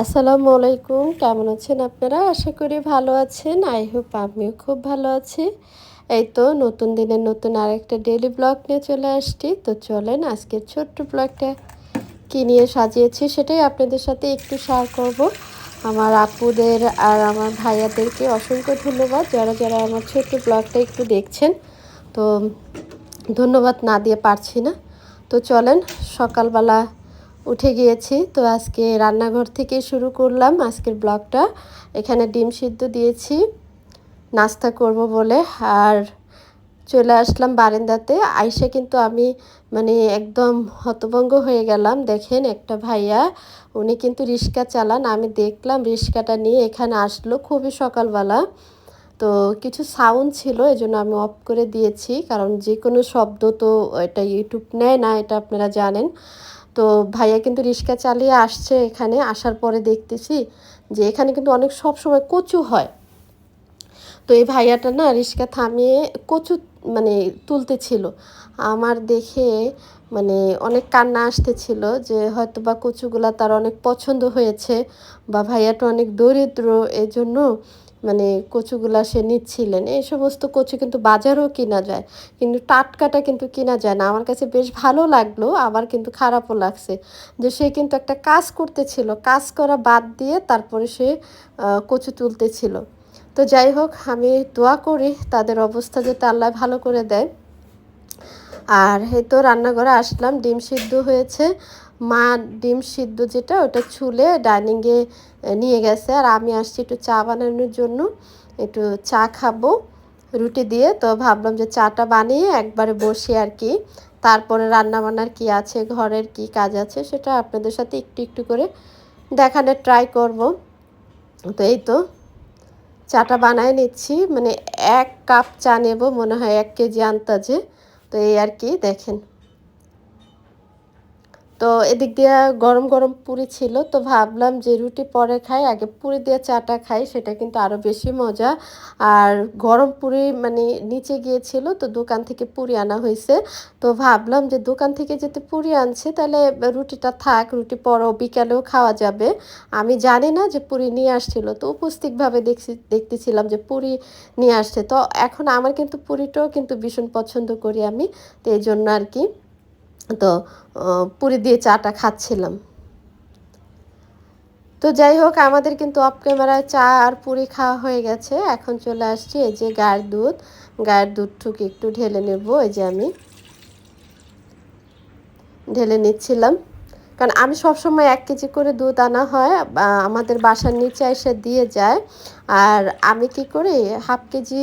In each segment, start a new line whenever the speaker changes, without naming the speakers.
আসসালামু আলাইকুম। কেমন আছেন আপনারা? আশা করি ভালো আছেন। আই হোপ আমিও খুব ভালো আছি। এই তো নতুন দিনের নতুন আরেকটা ডেলি ব্লগ নিয়ে চলে আসছি। তো চলেন আজকের ছোট্ট ব্লগটা কী নিয়ে সাজিয়েছি সেটাই আপনাদের সাথে একটু শেয়ার করব। আমার আপুদের আর আমার ভাইয়াদেরকে অসংখ্য ধন্যবাদ যারা যারা আমার ছোট্ট ব্লগটা একটু দেখছেন। তো ধন্যবাদ না দিয়ে পারছি না। তো চলেন সকালবেলা উঠে গিয়েছি। তো আজকে রান্নাঘর থেকে শুরু করলাম আজকের ব্লগটা। এখানে ডিম সিদ্ধ দিয়েছি, নাস্তা করব বলে। আর চলে আসলাম বারান্দাতে। আইসে কিন্তু আমি মানে একদম হতভঙ্গ হয়ে গেলাম। দেখেন একটা ভাইয়া, উনি কিন্তু রিক্সা চালান। আমি দেখলাম রিক্সাটা নিয়ে এখানে আসলো খুবই সকালবেলা। তো কিছু সাউন্ড ছিল এই জন্য আমি অফ করে দিয়েছি। কারণ যে কোনো শব্দ তো এটা ইউটিউব নেয় না, এটা আপনারা জানেন। তো ভাইয়া কিন্তু রিক্সা চালিয়ে আসছে এখানে, আসার পরে দেখতেছি যে এখানে কিন্তু অনেক সব সময় কচু হয়। তো এই ভাইয়াটা না রিক্সা থামিয়ে কচু মানে তুলতেছিল। আমার দেখে মানে অনেক কান্না আসতেছিল যে হয়তো বা কচুগুলা তার অনেক পছন্দ হয়েছে বা ভাইয়াটা অনেক দরিদ্র, এজন্য মানে কচুগুলা সে নিচ্ছিলেন, এই সমস্ত কচু কিন্তু বাজারও কিনা যায়, কিন্তু টাটকাটা কিন্তু কিনা যায় না। আমার কাছে বেশ ভালো লাগল, আবার কিন্তু খারাপও লাগছে যে সে কিন্তু একটা কাজ করতেছিল, কাজ করা বাদ দিয়ে তারপরে সে কচু তুলতেছিল। তো যাই হোক, আমি দোয়া করি তাদের অবস্থা যাতে আল্লাহ ভালো করে দেয়। আর এই তো রান্নাঘরে আসলাম, ডিম সিদ্ধ হয়েছে মা ডিম সিদ্ধ যেটা, ওটা ছুলে ডাইনিংয়ে নিয়ে গেছে। আর আমি আসছি একটু চা বানানোর জন্য। একটু চা খাব, রুটি দিয়ে। তো ভাবলাম যে চাটা বানিয়ে একবারে বসি আর কি। তারপরে রান্না বান্নার কী আছে, ঘরের কি কাজ আছে, সেটা আপনাদের সাথে একটু একটু করে দেখানোর ট্রাই করব। তো এই তো, চাটা বানায় নিচ্ছি। মানে এক কাপ চা নেব, মনে হয় এক কেজি আন্তাজে তো এই আর কি, দেখেন। তো এদিক দিয়ে গরম গরম পুরি ছিল, তো ভাবলাম যে রুটি পরে খাই, আগে পুরি দিয়ে চাটা খাই, সেটা কিন্তু আরও বেশি মজা। আর গরম পুরি মানে নিচে গিয়েছিল, তো দোকান থেকে পুরি আনা হয়েছে। তো ভাবলাম যে দোকান থেকে যেতে পুরি আনছে, তাহলে রুটিটা থাক, রুটি পরও বিকালেও খাওয়া যাবে। আমি জানি না যে পুরি নিয়ে আসছিল, তো উপস্থিতভাবে দেখছি, দেখতেছিলাম যে পুরি নিয়ে আসছে। তো এখন আমার কিন্তু পুরিটাও কিন্তু ভীষণ পছন্দ করি আমি, তো এই জন্য আর কি। তো পুরি দিয়ে চাটা খাচ্ছিলাম। তো যাই হোক, আমাদের কিন্তু অফ ক্যামেরায় চা আর পুরি খাওয়া হয়ে গেছে। এখন চলে আসছি এই যে গায়ের দুধ। গায়ের দুধটুকু একটু ঢেলে নেব, এই যে আমি। ঢেলে নিচ্ছিলাম। কারণ আমি সবসময় এক কেজি করে দুধ আনা হয় আমাদের বাসার নিচে এসে দিয়ে যায়। আর আমি কি করি, হাফ কেজি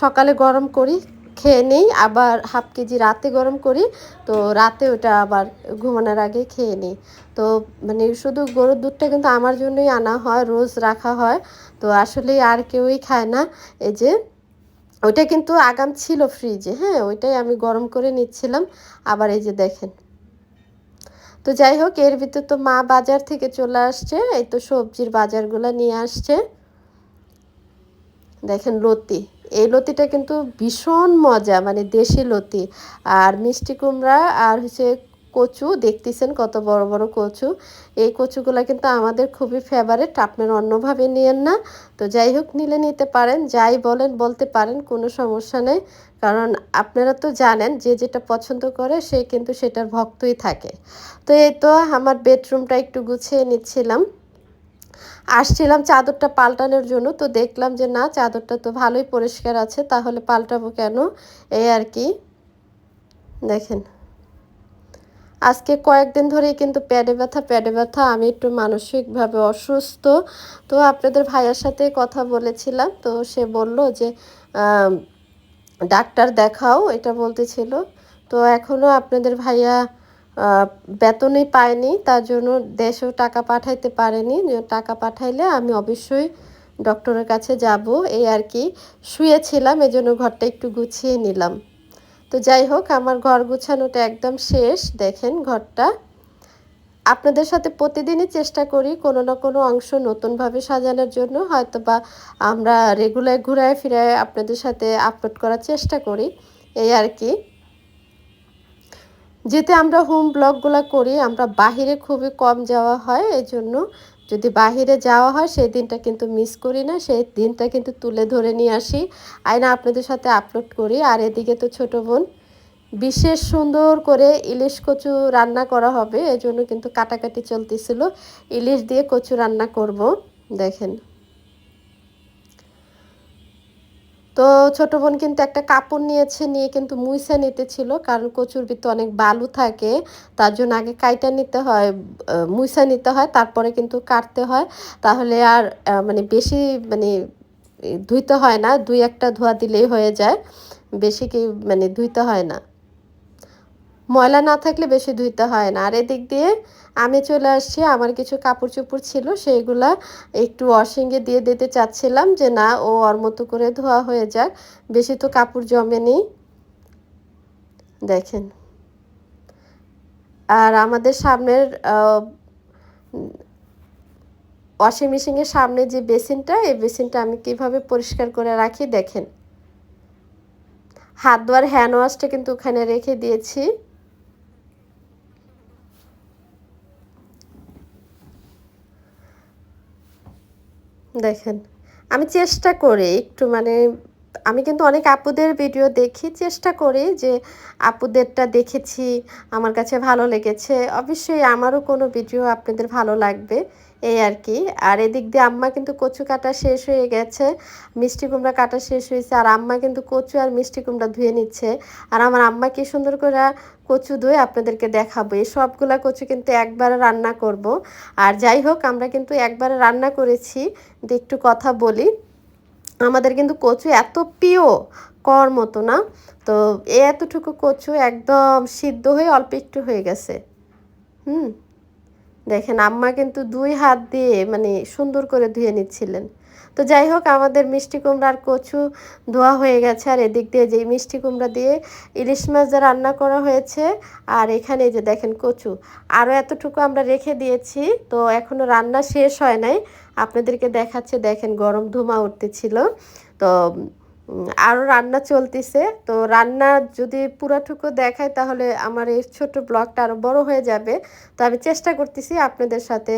সকালে গরম করি খেয়ে নিই, আবার হাফ কেজি রাতে গরম করি, তো রাতে ওটা আবার ঘুমানোর আগে খেয়ে নিই। তো মানে শুধু গরুর দুধটা কিন্তু আমার জন্যই আনা হয়, রোজ রাখা হয়, তো আসলে আর কেউই খায় না। এই যে ওইটা কিন্তু আগাম ছিল ফ্রিজে হ্যাঁ ওইটাই আমি গরম করে নিচ্ছিলাম, আবার এই যে দেখেন। তো যাই হোক, এর ভিতর তো মা বাজার থেকে চলে আসছে, এই তো সবজির বাজারগুলো নিয়ে আসছে। দেখেন লতি। এই লতিটা কিন্তু ভীষণ মজা মানে দেশি লতি। আর মিষ্টি কুমড়া আর হচ্ছে কচু, দেখতেছেন কত বড় বড় কচু। এই কচুগুলো কিন্তু আমাদের খুবই ফেভারেট আপনার অন্যভাবে নিয়েন না। তো যাই হোক, নিলে নিতে পারেন, যাই বলেন বলতে পারেন, কোনো সমস্যা নেই। কারণ আপনারা তো জানেন, যে যেটা পছন্দ করে, সে কিন্তু সেটার ভক্তই থাকে। তো এই তো আমার বেডরুমটা একটু গুছিয়ে নিচ্ছিলাম। আসছিলাম চাদরটা পাল্টানোর জন্য, তো দেখলাম যে না, চাদরটা তো ভালোই পরিষ্কার আছে, তাহলে পাল্টাবো কেন? এই আর কি। দেখেন। আজকে কয়েকদিন ধরেই কিন্তু প্যাডে ব্যথা প্যাডে ব্যথা। আমি একটু মানসিকভাবে অসুস্থ। তো আপনাদের ভাইয়ার সাথে কথা বলেছিলাম, তো সে বলল যে ডাক্তার দেখাও, এটা বলতেছিল তো এখনও আপনাদের ভাইয়া বেতনই পায়নি, তার জন্য দেশেও টাকা পাঠাইতে পারেনি। টাকা পাঠাইলে আমি অবশ্যই ডক্টরের কাছে যাব। এই আর কি, শুয়েছিলাম, এজন্য ঘরটা একটু গুছিয়ে নিলাম। তো যাই হোক, আমার ঘর গুছানোটা একদম শেষ। দেখেন ঘরটা। আপনাদের সাথে প্রতিদিনই চেষ্টা করি কোনো না কোনো অংশ নতুনভাবে সাজানোর জন্য। হয়তো বা আমরা রেগুলার ঘুরায় ফিরায় আপনাদের সাথে আপলোড করার চেষ্টা করি। এই আর কি। যেতে আমরা হোম ব্লগগুলো করি, আমরা বাহিরে খুবই কম যাওয়া হয় এই জন্য যদি বাহিরে যাওয়া হয়, সেই দিনটা কিন্তু মিস করি না, সেই দিনটা কিন্তু তুলে ধরে নিয়ে আসি। আয়না আপনাদের সাথে আপলোড করি, আর এদিকে তো ছোটো বোন, বিশেষ সুন্দর করে ইলিশ কচু রান্না করা হবে, এজন্য কিন্তু কাটাকাটি চলতেছিল। ইলিশ দিয়ে কচু রান্না করব, দেখেন। তো ছোট বোন কিন্তু একটা কাপড় নিয়েছে, নিয়ে কিন্তু মুইসা নিতে ছিল। কারণ কচুর ভিতরে অনেক বালু থাকে, তার জন্য আগে কাইটা নিতে হয় মুইসা নিতে হয়, তারপরে কিন্তু কাটতে হয়। তাহলে আর মানে বেশি মানে ধুইতে হয় না, দুই একটা ধোয়া দিলেই হয়ে যায়। বেশি কি মানে ধুইতে হয় না। ময়লা না থাকলে বেশি ধুইতে হয় না। আর এদিক দিয়ে আমি চলে আসছি, আমার কিছু কাপড় চোপড় ছিল, সেইগুলা একটু ওয়াশিংয়ে দিয়ে দিতে চাচ্ছিলাম যে না, ও ওর মতো করে ধোয়া হয়ে যাক, বেশি তো কাপড় জমে নেই দেখেন। আর আমাদের সামনের ওয়াশিং মেশিনের সামনে যে বেসিনটা, এই বেসিনটা আমি কীভাবে পরিষ্কার করে রাখি দেখেন। হাত ধোয়ার হ্যান্ড ওয়াশটা কিন্তু ওখানে রেখে দিয়েছি। দেখেন আমি চেষ্টা করি একটু মানে আমি কিন্তু অনেক আপুদের ভিডিও দেখি, চেষ্টা করি যে আপুদেরটা দেখেছি, আমার কাছে ভালো লেগেছে। অবশ্যই আমারও কোনো ভিডিও আপনাদের ভালো লাগবে, এই আর কি। আর এদিক দিয়ে আম্মা কিন্তু কচু কাটা শেষ হয়ে গেছে, মিষ্টি কুমড়া কাটা শেষ হয়েছে, আর আম্মা কিন্তু কচু আর মিষ্টি কুমড়া ধুয়ে নিচ্ছে। আর আমার আম্মা কি সুন্দর করে কচু ধুয়ে আপনাদেরকে দেখাবো, এই সবগুলা কচু কিন্তু একবারে রান্না করব। আর যাই হোক, আমরা কিন্তু একবারে রান্না করেছি, একটু কথা বলি। আমাদের কিন্তু কচু এত প্রিয়, কর মতো না? তো এতটুকু কচু একদম সিদ্ধ হয়ে অল্প একটু হয়ে গেছে। হুম? দেখেন, আম্মা কিন্তু দুই হাত দিয়ে মানে সুন্দর করে ধুয়ে নিচ্ছিলেন। তো যাই হোক, আমাদের মিষ্টি কুমড়ার কচু ধোয়া হয়ে গেছে। আর এদিক দিয়ে যে মিষ্টি কুমড়া দিয়ে ইলিশ মাছ যা রান্না করা হয়েছে, আর এখানে যে দেখেন কচু। আরও এতটুকু আমরা রেখে দিয়েছি, তো এখনও রান্না শেষ হয় নাই। আপনাদেরকে দেখাচ্ছে, দেখেন গরম ধুমা উঠতেছিল। তো আরও রান্না চলতেছে। তো রান্না যদি পুরাটুকু দেখায় তাহলে আমার এই ছোট ব্লগটা আরও বড় হয়ে যাবে। তো আমি চেষ্টা করতেছি আপনাদের সাথে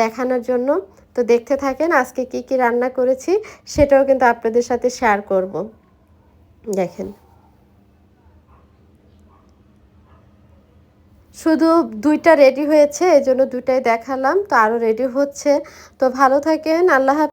দেখানোর জন্য। তো দেখতে থাকেন আজকে কি কি রান্না করেছি, সেটাও কিন্তু আপনাদের সাথে শেয়ার করব। দেখেন। শুধু দুইটা রেডি হয়েছে এই জন্য দুইটাই দেখালাম, তো আরও রেডি হচ্ছে। তো ভালো থাকেন, আল্লাহ